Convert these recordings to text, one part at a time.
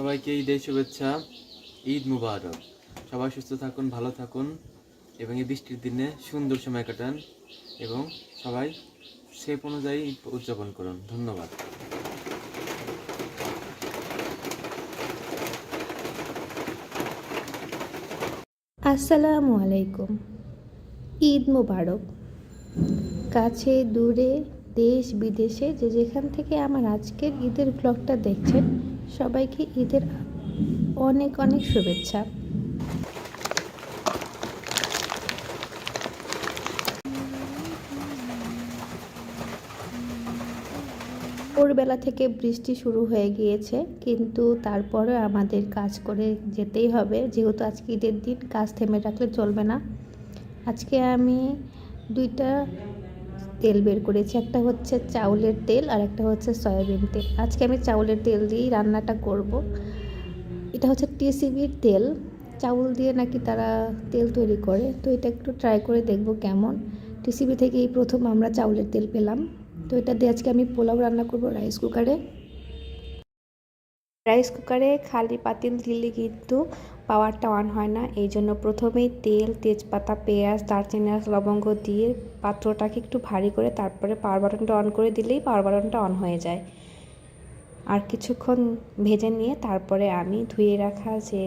সবাইকে ঈদের শুভেচ্ছা, ঈদ মুবারক। সবাই সুস্থ থাকুন, ভালো থাকুন এবং এই বৃষ্টির দিনে সুন্দর সময় কাটান এবং সবাই সেপ অনুযায়ী উদযাপন করুন। ধন্যবাদ। আসসালামু আলাইকুম। ঈদ মুবারক। কাছে, দূরে দেশ বিদেশে যে যেখান থেকে আমার আজকের ঈদের ব্লগটা দেখছেন, সবাইকে ঈদের অনেক অনেক শুভেচ্ছা। ভোরবেলা থেকে বৃষ্টি শুরু হয়ে গিয়েছে, কিন্তু তারপরে আমাদের কাজ করে যেতেই হবে। যেহেতু আজকে ঈদের দিন, কাজ থেমে রাখলে চলবে না। আজকে আমি দুইটা তেল বের করেছি। একটা হচ্ছে চাউলের তেল আর একটা হচ্ছে সয়াবিন তেল। আজকে আমি চাউলের তেল দিয়েই রান্নাটা করব। এটা হচ্ছে টিসিবির তেল। চাউল দিয়ে নাকি তারা তেল তৈরি করে। তো এটা একটু ট্রাই করে দেখব কেমন। টিসিবি থেকে এই প্রথম আমরা চাউলের তেল পেলাম। তো এটা দিয়ে আজকে আমি পোলাও রান্না করব রাইস কুকারে রাইস কুকারে খালি পাতিল দিলে কিন্তু পাওয়ারটা অন হয় না। এই জন্য প্রথমেই তেল, তেজপাতা, পেঁয়াজ, দারচিনি লবঙ্গ দিয়ে পাত্রটাকে একটু ভারী করে তারপরে পাওয়ার বাটনটা অন করে দিলেই পাওয়ার বাটনটা অন হয়ে যায়। আর কিছুক্ষণ ভেজে নিয়ে তারপরে আমি ধুয়ে রাখা যে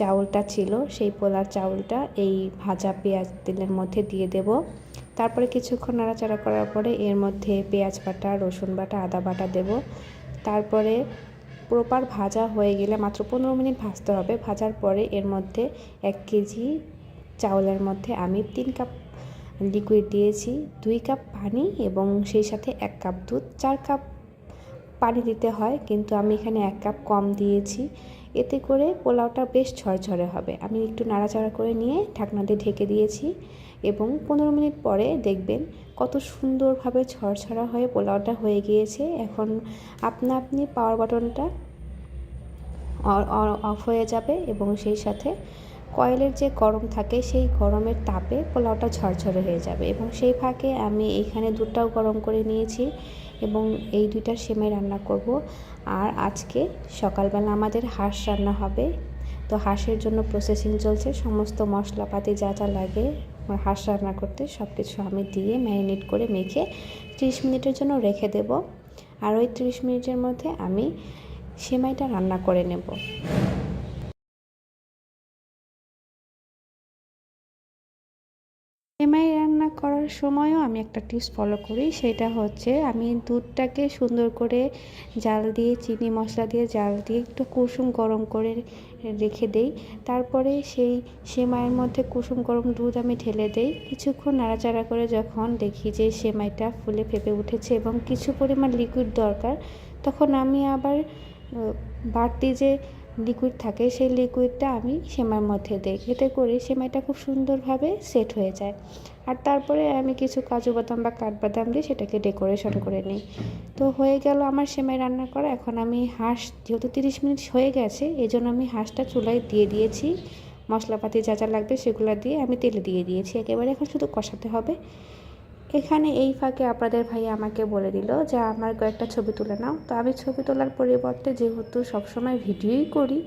চাউলটা ছিল, সেই পোলার চাউলটা এই ভাজা পেঁয়াজ তেলের মধ্যে দিয়ে দেব। তারপরে কিছুক্ষণ নাড়াচাড়া করার পরে এর মধ্যে পেঁয়াজ বাটা, রসুন বাটা, আদা বাটা দেব। তারপরে প্রপার ভাজা হয়ে গেলে মাত্র পনেরো মিনিট ভাজতে হবে। ভাজার পরে এর মধ্যে এক কেজি চাউলের মধ্যে আমি তিন কাপ লিকুইড দিয়েছি, দুই কাপ পানি এবং সেই সাথে এক কাপ দুধ, চার কাপ পানি দিতে হয়, কিন্তু আমি এখানে এক কাপ কম দিয়েছি। এতে করে পোলাওটা বেশ ঝরঝরে হবে। আমি একটু নাড়াচাড়া করে নিয়ে ঢাকনা দিয়ে ঢেকে দিয়েছি। এবং পনেরো মিনিট পরে দেখবেন কত সুন্দরভাবে ঝরঝরা হয়ে পোলাওটা হয়ে গিয়েছে। এখন আপনা আপনি পাওয়ার বাটনটা অফ হয়ে যাবে এবং সেই সাথে কয়েলের যে গরম থাকে সেই গরমের তাপে পোলাওটা ঝরঝরে হয়ে যাবে এবং সেই ফাঁকে আমি এইখানে দুধটাও গরম করে নিয়েছি এবং এই দুইটা সেমাই রান্না করব। আর আজকে সকালবেলা আমাদের হাঁস রান্না হবে। তো হাঁসের জন্য প্রসেসিং চলছে, সমস্ত মশলাপাতি যা যা লাগে হাঁস রান্না করতে সব কিছু আমি দিয়ে ম্যারিনেট করে মেখে ত্রিশ মিনিটের জন্য রেখে দেব। আর ওই ত্রিশ মিনিটের মধ্যে আমি সেমাইটা রান্না করে নেব। রান্না করার সময়ও আমি একটা টিপস ফলো করি। সেটা হচ্ছে আমি দুধটাকে সুন্দর করে জাল দিয়ে, চিনি মশলা দিয়ে জাল দিয়ে একটু কুসুম গরম করে রেখে দেই। তারপরে সেই সেমাইয়ের মধ্যে কুসুম গরম দুধ আমি ঢেলে দেই। কিছুক্ষণ নাড়াচাড়া করে যখন দেখি যে সেমাইটা ফুলে ফেপে উঠেছে এবং কিছু পরিমাণ লিকুইড দরকার, তখন আমি আবার বাড়তি যে লিকুইড থাকে, সেই লিকুইডটা আমি সেমাইয়ের মধ্যে দিই। এতে করে সেমাইটা খুব সুন্দরভাবে সেট হয়ে যায়। আর তারপরে আমি কিছু কাজু বাদাম বা কাঠবাদাম দিয়ে সেটাকে ডেকোরেশন করে নিই। তো হয়ে গেল আমার সেমাই রান্না করা। এখন আমি হাঁস, যেহেতু তিরিশ মিনিট হয়ে গেছে এই জন্য আমি হাঁসটা চুলায় দিয়ে দিয়েছি। মশলাপাতি যা যা লাগবে সেগুলো দিয়ে আমি তেলে দিয়ে দিয়েছি। একেবারে এখন শুধু কষাতে হবে। এখানে এই ফাঁকে আপনাদের ভাই আমাকে বলে দিল যে, আমার কয়েকটা ছবি তুলে নাও। তো আমি ছবি তোলার পরিবর্তে যেহেতু সবসময় ভিডিওই করি,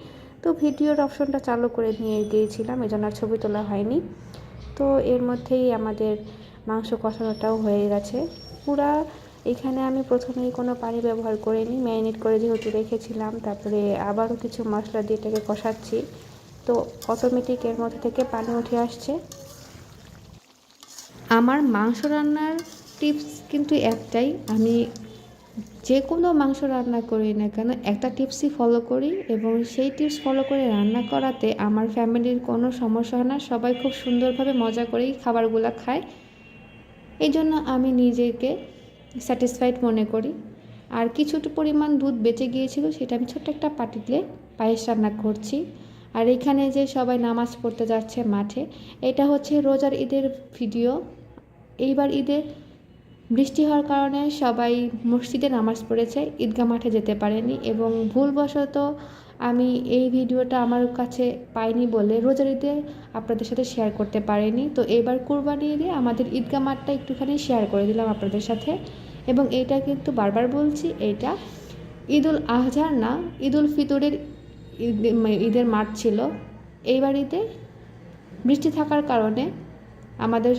তো ভিডিওর অপশনটা চালু করে নিয়ে গিয়েছিলাম এই জন্য ছবি তোলা হয়নি। তো এর মধ্যেই আমাদের মাংস কষানোটাও হয়ে গেছে। পুরা এখানে আমি প্রথমেই কোনো পানি ব্যবহার করিনি, ম্যারিনেট করে যেহেতু রেখেছিলাম, তারপরে আবারও কিছু মশলা দিয়ে এটাকে কষাচ্ছি। তো অটোমেটিক এর মধ্যে থেকে পানি উঠে আসছে। আমার মাংস রান্নার টিপস কিন্তু একটাই, আমি যে কোনো মাংস রান্না করি না কেন, একটা টিপসই ফলো করি এবং সেই টিপস ফলো করে রান্না করাতে আমার ফ্যামিলির কোনো সমস্যা হয় না, সবাই খুব সুন্দরভাবে মজা করেই খাবারগুলো খায়। এই জন্য আমি নিজেকে স্যাটিসফাইড মনে করি। আর কিছুটা পরিমাণ দুধ বেঁচে গিয়েছিল, সেটা আমি ছোট্ট একটা পাটিতে পায়েস রান্না করছি। আর এখানে যে সবাই নামাজ পড়তে যাচ্ছে মাঠে, এটা হচ্ছে রোজার ঈদের ভিডিও এইবার ঈদে বৃষ্টি হওয়ার কারণে সবাই মসজিদে নামাজ পড়েছে, ঈদগাহ মাঠে যেতে পারেনি এবং ভুলবশত আমি এই ভিডিওটা আমার কাছে পাইনি বলে রোজার ঈদে আপনাদের সাথে শেয়ার করতে পারিনি। তো এবার কুরবানি ঈদে আমাদের ঈদগাহ মাঠটা একটুখানি শেয়ার করে দিলাম আপনাদের সাথে এবং এইটা কিন্তু বারবার বলছি, এইটা ঈদুল আজহার না, ঈদুল ফিতরের মানে ঈদের মাঠ ছিল। এই বাড়িতে বৃষ্টি থাকার কারণে আমাদের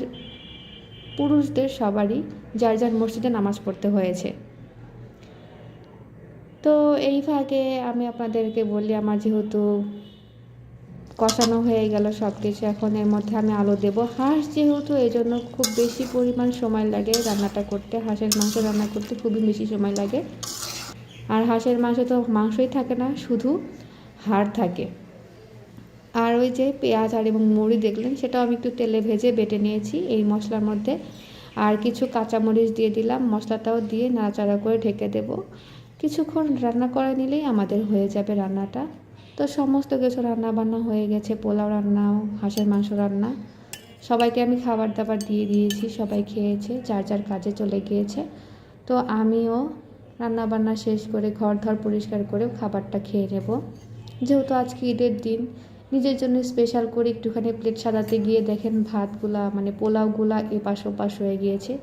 পুরুষদের সবারই যার যার মসজিদে নামাজ পড়তে হয়েছে। তো এই ফাঁকে আমি আপনাদেরকে বলি, আমার যেহেতু কষানো হয়ে গেল সব কিছু এখন এর মধ্যে আমি আলু দেবো। হাঁস যেহেতু এই জন্য খুব বেশি পরিমাণ সময় লাগে রান্নাটা করতে। হাঁসের মাংস রান্না করতে খুবই বেশি সময় লাগে। আর হাঁসের মাংস তো মাংসই থাকে না, শুধু হাড় থাকে। আর ওই যে পেঁয়াজ আর এবং মুড়ি দেখলেন, সেটাও আমি একটু তেলে ভেজে বেটে নিয়েছি এই মশলার মধ্যে। আর কিছু কাঁচামরিচ দিয়ে দিলাম, মশলাটাও দিয়ে নাড়াচাড়া করে ঢেকে দেব। কিছুক্ষণ রান্না করে নিলেই আমাদের হয়ে যাবে রান্নাটা। তো সমস্ত কিছু রান্না বান্না হয়ে গেছে, পোলাও রান্না, হাঁসের মাংস রান্না। সবাইকে আমি খাবার দাবার দিয়ে দিয়েছি, সবাই খেয়েছে, যার যার কাজে চলে গিয়েছে। তো আমিও রান্না বান্না শেষ করে ঘর ধর পরিষ্কার করে খাবারটা খেয়ে নেব। যেহেতু আজকে ঈদের দিন নিজের জন্য স্পেশাল করে একটুখানি প্লেট সাজাতে গিয়ে দেখেন ভাতগুলা মানে পোলাওগুলা এপাশ ওপাশ হয়ে গিয়েছে।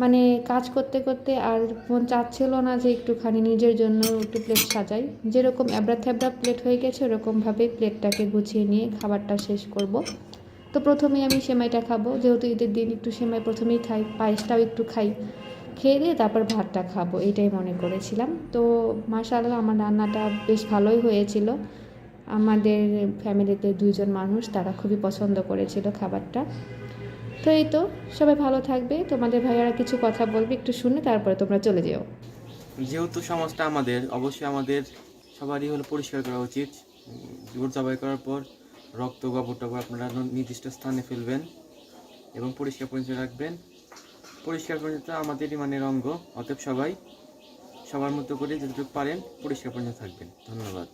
মানে কাজ করতে করতে আর মন চাচ্ছিল না যে একটুখানি নিজের জন্য একটু প্লেট সাজাই। যেরকম এবড়া থ্যাবড়া প্লেট হয়ে গেছে ওরকমভাবেই প্লেটটাকে গুছিয়ে নিয়ে খাবারটা শেষ করব। তো প্রথমেই আমি সেমাইটা খাব। যেহেতু ঈদের দিন একটু সেমাই প্রথমেই খাই, পায়েসটাও একটু খাই। খেয়ে দিয়ে তারপর ভাতটা খাব, এটাই মনে করেছিলাম। তো মাশাআল্লাহ, আমার রান্নাটা বেশ ভালোই হয়েছিল। আমাদের ফ্যামিলিতে দুইজন মানুষ, তারা খুবই পছন্দ করেছিল খাবারটা। তো এই তো, সবাই ভালো থাকবে। তোমাদের ভাইয়ারা কিছু কথা বলবে, একটু শুনে তারপরে তোমরা চলে যেও। যেহেতু সমাজটা আমাদের, অবশ্যই আমাদের সবারই হলো পরিষ্কার করা উচিত। জোর জবাই করার পর রক্ত, গোবর টবর আপনারা নির্দিষ্ট স্থানে ফেলবেন এবং পরিষ্কার পরিচ্ছন্ন রাখবেন। পরিষ্কার পরিচ্ছন্নতা আমাদেরই মানে অঙ্গ, অতএব সবাই সবার মতো করে যতটুকু পারেন পরিষ্কার পরিচ্ছন্ন থাকবেন। ধন্যবাদ।